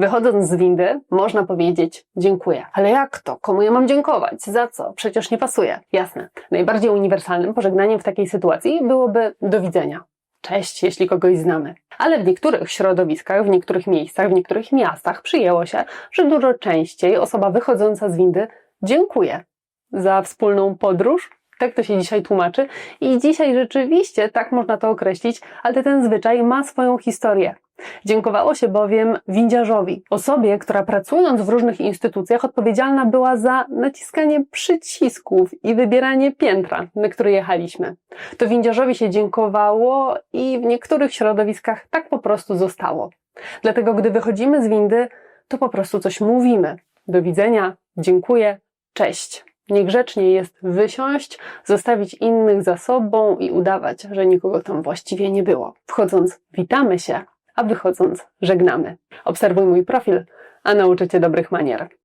Wychodząc z windy, można powiedzieć dziękuję. Ale jak to? Komu ja mam dziękować? Za co? Przecież nie pasuje. Jasne. Najbardziej uniwersalnym pożegnaniem w takiej sytuacji byłoby do widzenia. Cześć, jeśli kogoś znamy. Ale w niektórych środowiskach, w niektórych miejscach, w niektórych miastach przyjęło się, że dużo częściej osoba wychodząca z windy dziękuję za wspólną podróż. Tak to się dzisiaj tłumaczy. I dzisiaj rzeczywiście tak można to określić, ale ten zwyczaj ma swoją historię. Dziękowało się bowiem windziarzowi, osobie, która pracując w różnych instytucjach odpowiedzialna była za naciskanie przycisków i wybieranie piętra, na które jechaliśmy. To windziarzowi się dziękowało i w niektórych środowiskach tak po prostu zostało. Dlatego gdy wychodzimy z windy, to po prostu coś mówimy. Do widzenia, dziękuję, cześć. Niegrzecznie jest wysiąść, zostawić innych za sobą i udawać, że nikogo tam właściwie nie było. Wchodząc, witamy się, a wychodząc, żegnamy. Obserwuj mój profil, a nauczę Cię dobrych manier.